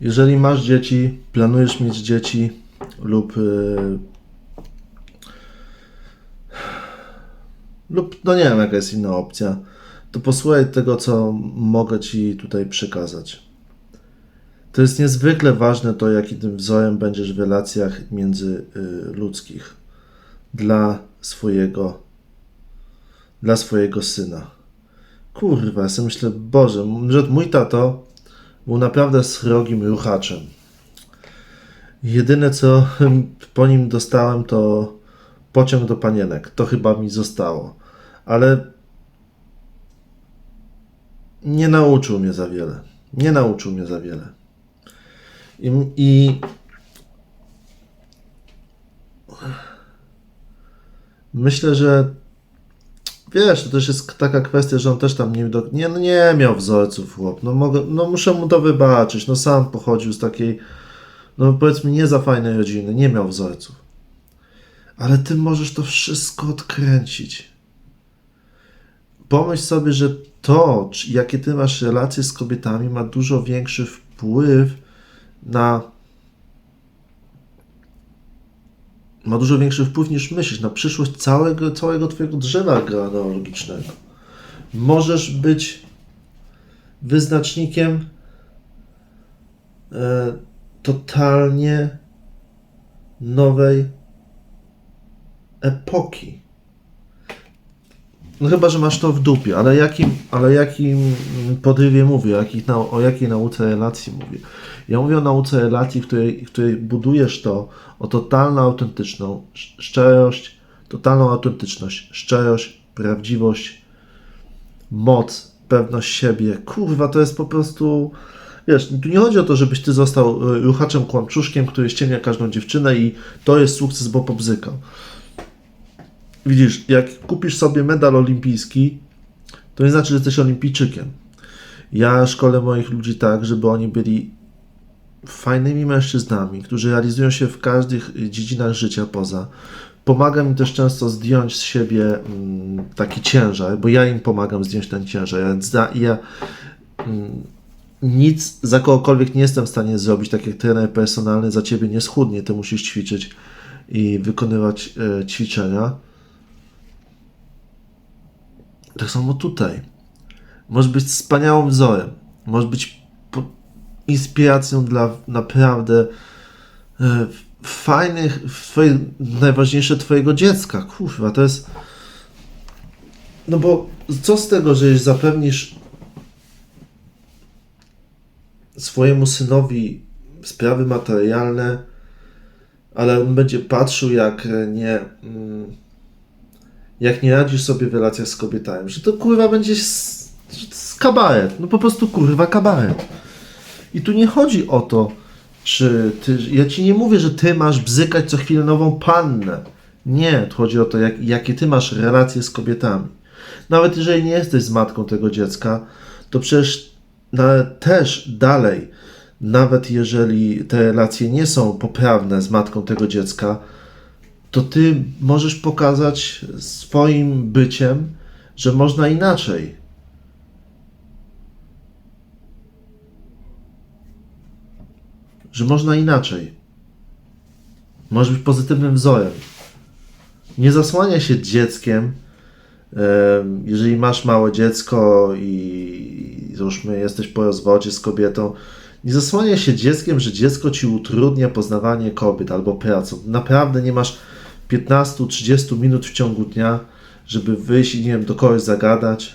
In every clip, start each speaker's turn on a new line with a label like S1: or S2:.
S1: Jeżeli masz dzieci, planujesz mieć dzieci lub yy, lub no nie wiem jaka jest inna opcja, to posłuchaj tego, co mogę Ci tutaj przekazać. To jest niezwykle ważne to, jaki tym wzorem będziesz w relacjach międzyludzkich dla swojego dla swojego syna. Kurwa, ja sobie myślę, Boże, że mój tato był naprawdę srogim ruchaczem. Jedyne co po nim dostałem to pociąg do panienek. To chyba mi zostało. Ale nie nauczył mnie za wiele. Nie nauczył mnie za wiele. I, i myślę, że wiesz, to też jest taka kwestia, że on też tam nie, nie, no nie miał wzorców chłop. No, mogę, no muszę mu to wybaczyć. No sam pochodził z takiej, no powiedzmy nie za fajnej rodziny. Nie miał wzorców. Ale ty możesz to wszystko odkręcić. Pomyśl sobie, że to, jakie ty masz relacje z kobietami, ma dużo większy wpływ na. Ma dużo większy wpływ niż myślisz na przyszłość całego, całego twojego drzewa genealogicznego. Możesz być wyznacznikiem e, totalnie nowej epoki. No chyba, że masz to w dupie, ale jakim, ale jakim podrywie mówię, jakich nau- o jakiej nauce relacji mówię? Ja mówię o nauce relacji, w której, w której budujesz to o totalną autentyczną sz- szczerość, totalną autentyczność, szczerość, prawdziwość, moc, pewność siebie. Kurwa, to jest po prostu... Wiesz, tu nie chodzi o to, żebyś ty został y, ruchaczem kłamczuszkiem, który ściemnia każdą dziewczynę i to jest sukces, bo pobzykał. Widzisz, jak kupisz sobie medal olimpijski, to nie znaczy, że jesteś olimpijczykiem. Ja szkolę moich ludzi tak, żeby oni byli fajnymi mężczyznami, którzy realizują się w każdych y, dziedzinach życia poza. Pomagam im też często zdjąć z siebie mm, taki ciężar, bo ja im pomagam zdjąć ten ciężar. Ja, ja mm, nic za kogokolwiek nie jestem w stanie zrobić, tak jak trener personalny za ciebie nie schudnie, ty musisz ćwiczyć i wykonywać e, ćwiczenia. Tak samo tutaj. Możesz być wspaniałym wzorem. Możesz być inspiracją dla naprawdę e, fajnych, twoje, najważniejsze twojego dziecka. Kurwa, to jest... No bo co z tego, że zapewnisz swojemu synowi sprawy materialne, ale on będzie patrzył, jak e, nie... Mm, jak nie radzisz sobie w relacjach z kobietami, że to kurwa będzie to jest kabaret. No po prostu kurwa kabaret. I tu nie chodzi o to, czy ty. Ja ci nie mówię, że ty masz bzykać co chwilę nową pannę. Nie, tu chodzi o to, jak, jakie ty masz relacje z kobietami. Nawet jeżeli nie jesteś z matką tego dziecka, to przecież nawet też dalej, nawet jeżeli te relacje nie są poprawne z matką tego dziecka, to ty możesz pokazać swoim byciem, że można inaczej. Że można inaczej. Możesz być pozytywnym wzorem. Nie zasłania się dzieckiem, em, jeżeli masz małe dziecko i załóżmy jesteś po rozwodzie z kobietą, nie zasłania się dzieckiem, że dziecko ci utrudnia poznawanie kobiet albo pracą. Naprawdę nie masz 15-30 minut w ciągu dnia, żeby wyjść i nie wiem, do kogoś zagadać.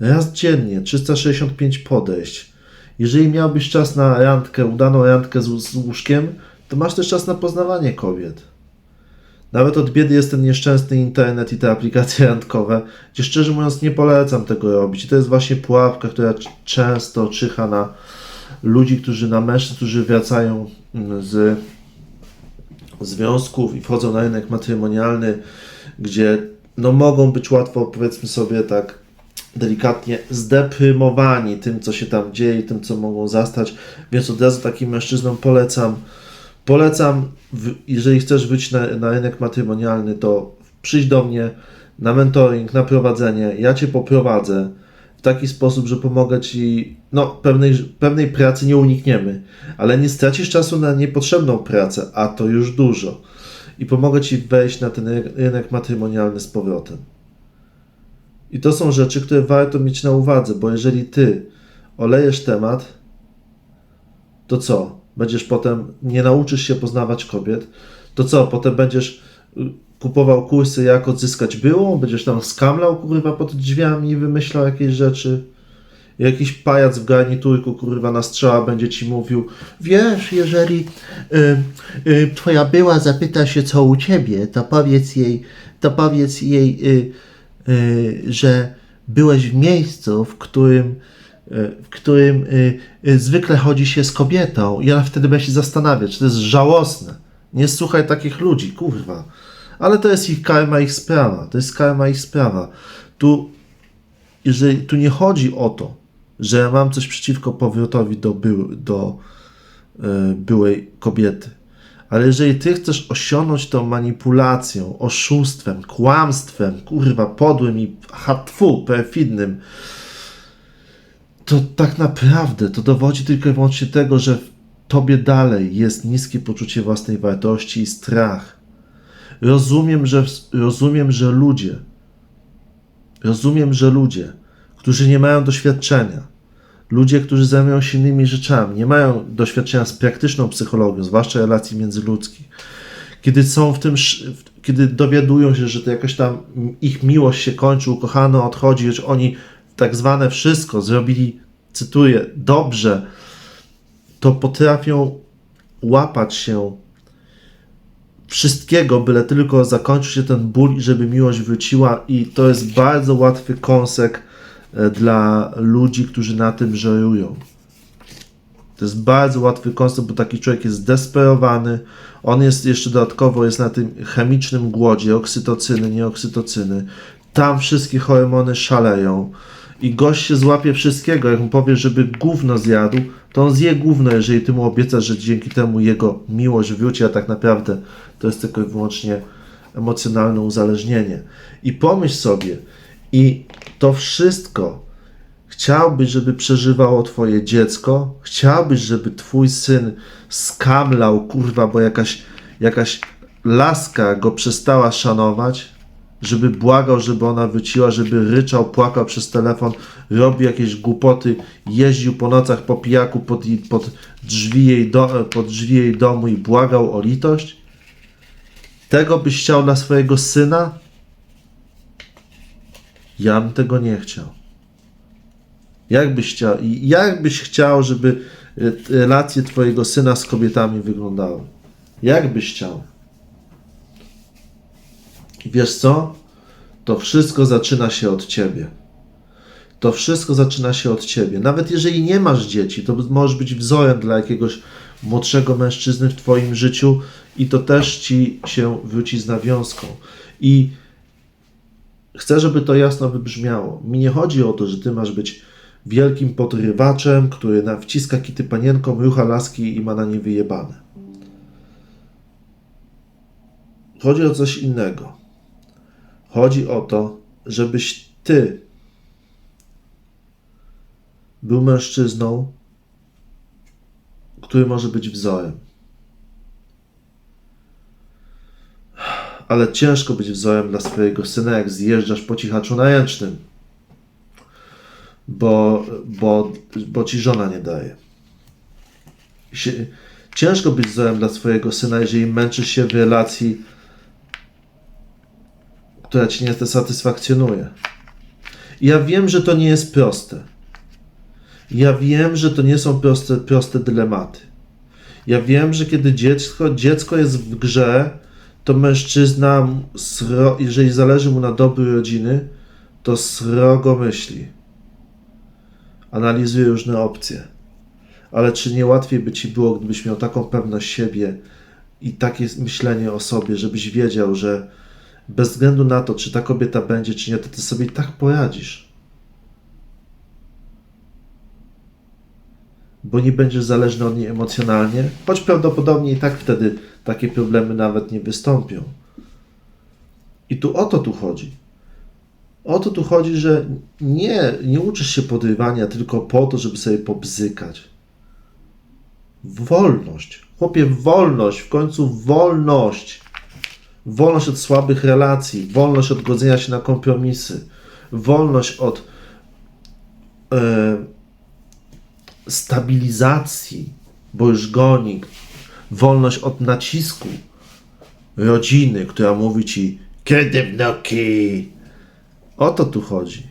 S1: Raz dziennie, 365 podejść. Jeżeli miałbyś czas na randkę, udaną randkę z, z łóżkiem, to masz też czas na poznawanie kobiet. Nawet od biedy jest ten nieszczęsny internet i te aplikacje randkowe, gdzie szczerze mówiąc nie polecam tego robić. I to jest właśnie pułapka, która często czyha na ludzi, którzy na mężczyzn, którzy wracają mm, z związków i wchodzą na rynek matrymonialny, gdzie no mogą być łatwo, powiedzmy sobie tak delikatnie, zdeprymowani tym, co się tam dzieje, tym, co mogą zastać, więc od razu takim mężczyznom polecam, polecam, jeżeli chcesz wyjść na, na rynek matrymonialny, to przyjdź do mnie na mentoring, na prowadzenie, ja Cię poprowadzę, w taki sposób, że pomogę ci. No, pewnej, pewnej pracy nie unikniemy, ale nie stracisz czasu na niepotrzebną pracę, a to już dużo. I pomogę ci wejść na ten ry- rynek matrymonialny z powrotem. I to są rzeczy, które warto mieć na uwadze, bo jeżeli ty olejesz temat, to co? Będziesz potem, nie nauczysz się poznawać kobiet, to co? Potem będziesz y, kupował kursy, jak odzyskać byłą, będziesz tam skamlał, kurwa, pod drzwiami i wymyślał jakieś rzeczy. Jakiś pajac w garniturku, kurwa, na strzała będzie ci mówił,
S2: Wiesz, jeżeli y, y, twoja była zapyta się, co u ciebie, to powiedz jej, to powiedz jej, y, y, że byłeś w miejscu, w którym, y, w którym y, y, zwykle chodzi się z kobietą.
S1: i ona wtedy będzie się zastanawiać, to jest żałosne. Nie słuchaj takich ludzi, kurwa. Ale to jest ich karma, ich sprawa. To jest karma, ich sprawa. Tu, jeżeli, tu nie chodzi o to, że mam coś przeciwko powrotowi do, były, do e, byłej kobiety. Ale jeżeli ty chcesz osiągnąć tą manipulacją, oszustwem, kłamstwem, kurwa, podłym i hatfu, perfidnym, to tak naprawdę to dowodzi tylko i wyłącznie tego, że w tobie dalej jest niskie poczucie własnej wartości i strach. Rozumiem, że, rozumiem, że ludzie, rozumiem, że ludzie, którzy nie mają doświadczenia, ludzie, którzy zajmują się innymi rzeczami, nie mają doświadczenia z praktyczną psychologią, zwłaszcza relacji międzyludzkich, kiedy są w tym, kiedy dowiadują się, że to jakoś tam ich miłość się kończy, ukochano odchodzi, że oni tak zwane wszystko zrobili, cytuję, dobrze, to potrafią łapać się wszystkiego, byle tylko zakończył się ten ból i żeby miłość wróciła i to jest bardzo łatwy kąsek e, dla ludzi, którzy na tym żerują. To jest bardzo łatwy koncept, bo taki człowiek jest zdesperowany. On jest jeszcze dodatkowo jest na tym chemicznym głodzie, oksytocyny, nieoksytocyny. Tam wszystkie hormony szaleją. I gość się złapie wszystkiego. Jak mu powiesz, żeby gówno zjadł, to on zje gówno, jeżeli ty mu obiecasz, że dzięki temu jego miłość wróci, a tak naprawdę to jest tylko i wyłącznie emocjonalne uzależnienie. I pomyśl sobie, i to wszystko Chciałbyś, żeby przeżywało twoje dziecko? Chciałbyś, żeby twój syn skamlał, kurwa, bo jakaś, jakaś laska go przestała szanować? Żeby błagał, żeby ona wróciła, żeby ryczał, płakał przez telefon, robił jakieś głupoty, jeździł po nocach po pijaku pod, pod, drzwi jej do, pod drzwi jej domu i błagał o litość? Tego byś chciał dla swojego syna? Ja bym tego nie chciał. Jak byś chciał, jak byś chciał, żeby e, relacje twojego syna z kobietami wyglądały? Jak byś chciał? Wiesz co? To wszystko zaczyna się od ciebie. To wszystko zaczyna się od ciebie. Nawet jeżeli nie masz dzieci, to możesz być wzorem dla jakiegoś młodszego mężczyzny w twoim życiu i to też ci się wróci z nawiązką. I chcę, żeby to jasno wybrzmiało. Mi nie chodzi o to, że ty masz być wielkim podrywaczem, który wciska kity panienkom, rucha laski i ma na nie wyjebane. Chodzi o coś innego. Chodzi o to, żebyś ty był mężczyzną, który może być wzorem. Ale ciężko być wzorem dla swojego syna, jak zjeżdżasz po cichaczu na ręcznym bo, bo, bo ci żona nie daje. Ciężko być wzorem dla swojego syna, jeżeli męczysz się w relacji, która ci nie satysfakcjonuje. Ja wiem, że to nie jest proste. Ja wiem, że to nie są proste, proste dylematy. Ja wiem, że kiedy dziecko, dziecko jest w grze, to mężczyzna, jeżeli zależy mu na dobru rodziny, to srogo myśli analizuje różne opcje. Ale czy nie łatwiej by ci było, gdybyś miał taką pewność siebie i takie myślenie o sobie, żebyś wiedział, że bez względu na to, czy ta kobieta będzie, czy nie, to ty sobie tak poradzisz. Bo nie będziesz zależny od niej emocjonalnie, choć prawdopodobnie i tak wtedy takie problemy nawet nie wystąpią. I tu o to tu chodzi. O to tu chodzi, że nie, nie uczysz się podrywania tylko po to, żeby sobie pobzykać. Wolność. Chłopie, wolność. W końcu wolność. Wolność od słabych relacji. Wolność od godzenia się na kompromisy. Wolność od e, stabilizacji, bo już goni. Wolność od nacisku rodziny, która mówi ci kiedy wnoki. O to tu chodzi.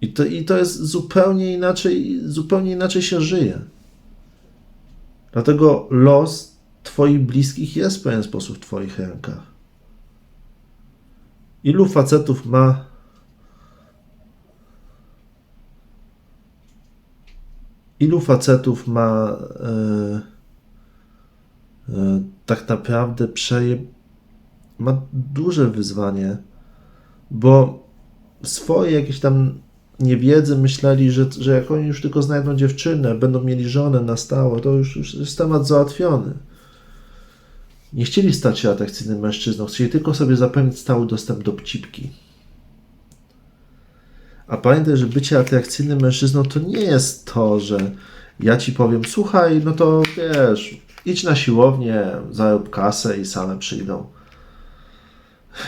S1: I to, I to jest zupełnie inaczej, zupełnie inaczej się żyje. Dlatego los Twoich bliskich jest w pewien sposób w Twoich rękach. Ilu facetów ma ilu facetów ma e, e, tak naprawdę przeje ma duże wyzwanie, bo swoje jakieś tam niewiedzy myśleli, że, że jak oni już tylko znajdą dziewczynę, będą mieli żonę na stałe, to już, już jest temat załatwiony. Nie chcieli stać się atrakcyjnym mężczyzną, chcieli tylko sobie zapewnić stały dostęp do pcipki. A pamiętaj, że bycie atrakcyjnym mężczyzną to nie jest to, że ja ci powiem, słuchaj, no to wiesz, idź na siłownię, zarób kasę i same przyjdą.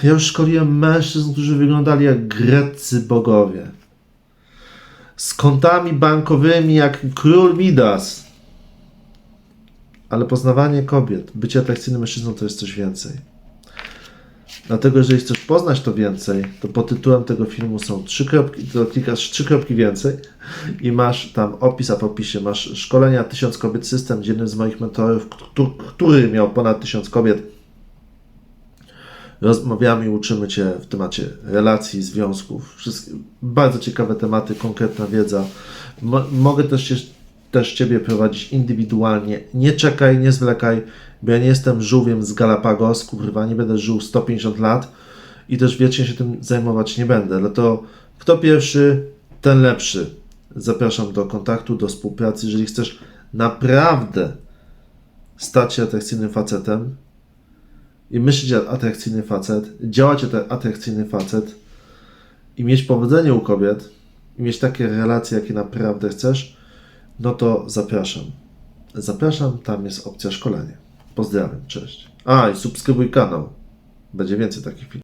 S1: Ja już szkoliłem mężczyzn, którzy wyglądali jak greccy bogowie. Z kontami bankowymi jak król Midas. Ale poznawanie kobiet, bycie atrakcyjnym mężczyzną to jest coś więcej. Dlatego, jeżeli chcesz poznać to więcej, to pod tytułem tego filmu są trzy kropki, to klikasz trzy kropki więcej i masz tam opis, a w opisie masz szkolenia 1000 kobiet system, gdzie jednym z moich mentorów, któ- który miał ponad 1000 kobiet, rozmawiamy i uczymy Cię w temacie relacji, związków. Wszystkie, bardzo ciekawe tematy, konkretna wiedza. Mo, mogę też, też Ciebie prowadzić indywidualnie. Nie czekaj, nie zwlekaj, bo ja nie jestem żółwiem z Galapagos, kurwa, nie będę żył 150 lat i też wiecznie się tym zajmować nie będę. Dlatego kto pierwszy, ten lepszy. Zapraszam do kontaktu, do współpracy. Jeżeli chcesz naprawdę stać się atrakcyjnym facetem, i myśleć jak atrakcyjny facet, działać jak atrakcyjny facet i mieć powodzenie u kobiet i mieć takie relacje, jakie naprawdę chcesz, no to zapraszam. Zapraszam, tam jest opcja szkolenia. Pozdrawiam, cześć. A, i subskrybuj kanał. Będzie więcej takich filmów.